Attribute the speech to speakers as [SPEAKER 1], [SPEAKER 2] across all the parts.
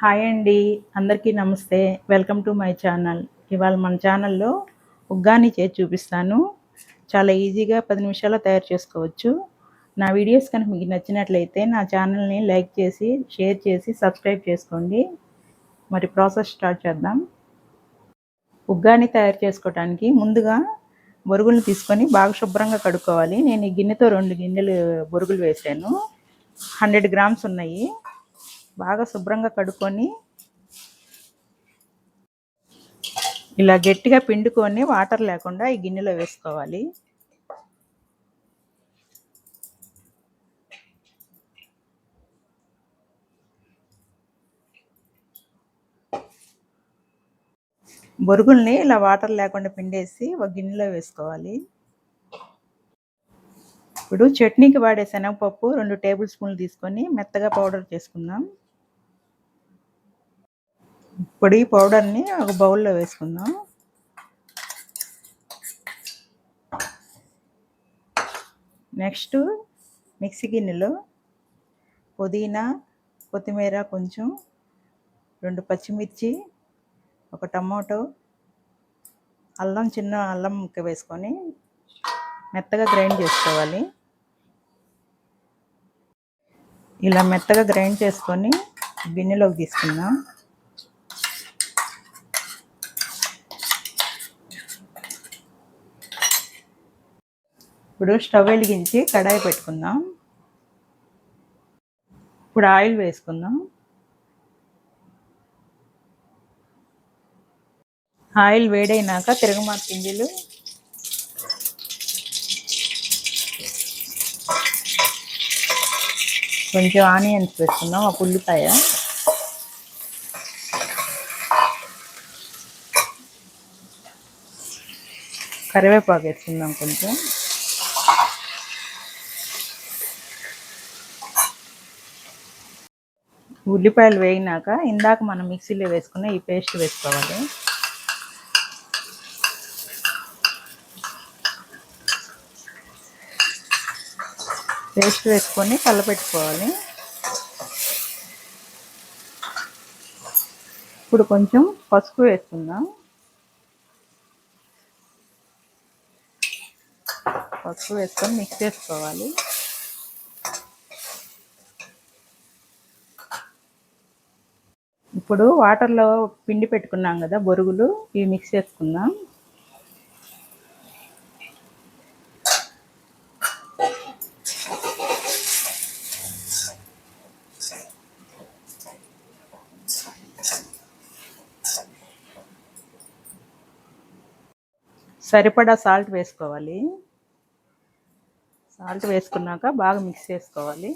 [SPEAKER 1] Hi అండి అందరికీ నమస్తే. Welcome to my channel. ఇవాళ మన ఛానల్లో ఉగ్గాని చేసి చూపిస్తాను. చాలా ఈజీగా పది నిమిషాల్లో తయారు చేసుకోవచ్చు. నా వీడియోస్ కనుక మీకు నచ్చినట్లయితే నా ఛానల్ని లైక్ చేసి షేర్ చేసి సబ్స్క్రైబ్ చేసుకోండి. మరి ప్రాసెస్ స్టార్ట్ చేద్దాం. ఉగ్గాని తయారు చేసుకోవడానికి ముందుగా బొరుగులు తీసుకొని బాగా శుభ్రంగా కడుక్కోవాలి. నేను ఈ గిన్నెతో రెండు గిన్నెలు బొరుగులు వేసాను. హండ్రెడ్ గ్రామ్స్ ఉన్నాయి. బాగా శుభ్రంగా కడుక్కొని ఇలా గట్టిగా పిండుకొని వాటర్ లేకుండా ఈ గిన్నెలో వేసుకోవాలి. బొరుగుల్ని ఇలా వాటర్ లేకుండా పిండేసి ఒక గిన్నెలో వేసుకోవాలి. ఇప్పుడు చట్నీకి వాడే శనగపప్పు రెండు టేబుల్ స్పూన్లు తీసుకొని మెత్తగా పౌడర్ చేసుకుందాం. ఇప్పుడు ఈ పౌడర్ని ఒక బౌల్లో వేసుకుందాం. నెక్స్ట్ మిక్సీ గిన్నెలో పుదీనా కొత్తిమీర కొంచెం రెండు పచ్చిమిర్చి ఒక టమాటో అల్లం చిన్న అల్లం ముక్క వేసుకొని మెత్తగా గ్రైండ్ చేసుకోవాలి. ఇలా మెత్తగా గ్రైండ్ చేసుకొని గిన్నెలోకి తీసుకుందాం. ఇప్పుడు స్టవ్ వెలిగించి కడాయి పెట్టుకుందాం. ఇప్పుడు ఆయిల్ వేసుకుందాం. ఆయిల్ వేడైనాక తిరగమాత గింజలు కొంచెం ఆనియన్స్ వేసుకుందాం ఒక ఉల్లిపాయ కరివేపాకు వేసుకుందాం కొంచెం. ఉల్లిపాయలు వేగినాక ఇందాక మనం మిక్సీలో వేసుకున్న ఈ పేస్ట్ వేసుకోవాలి. పేస్ట్ వేసుకొని కలపెట్టుకోవాలి. ఇప్పుడు కొంచెం పసుపు వేసుకుందాం. పసుపు వేసుకొని మిక్స్ చేసుకోవాలి. ఇప్పుడు వాటర్లో పిండి పెట్టుకున్నాం కదా బొరుగులు ఇవి మిక్స్ చేసుకుందాం. సరిపడా సాల్ట్ వేసుకోవాలి. సాల్ట్ వేసుకున్నాక బాగా మిక్స్ చేసుకోవాలి.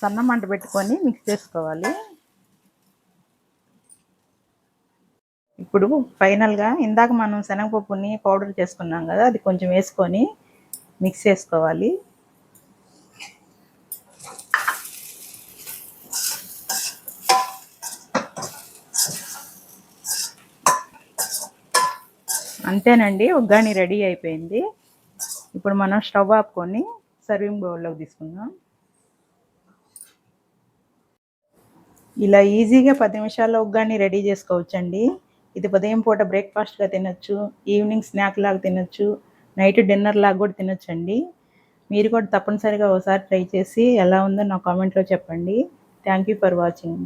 [SPEAKER 1] సన్న మంట పెట్టుకొని మిక్స్ చేసుకోవాలి. ఇప్పుడు ఫైనల్గా ఇందాక మనం శనగపప్పుని పౌడర్ చేసుకున్నాం కదా అది కొంచెం వేసుకొని మిక్స్ చేసుకోవాలి. అంతేనండి ఉగ్గాని రెడీ అయిపోయింది. ఇప్పుడు మనం స్టవ్ ఆపుకొని సర్వింగ్ బౌల్లోకి తీసుకుందాం. ఇలా ఈజీగా పది నిమిషాల్లో ఉగ్గాని రెడీ చేసుకోవచ్చండి. ఇది ఉదయం పూట బ్రేక్ఫాస్ట్గా తినచ్చు ఈవినింగ్ స్నాక్ లాగా తినొచ్చు నైట్ డిన్నర్ లాగా కూడా తినొచ్చండి. మీరు కూడా తప్పనిసరిగా ఒకసారి ట్రై చేసి ఎలా ఉందో నా కామెంట్లో చెప్పండి. Thank you for watching.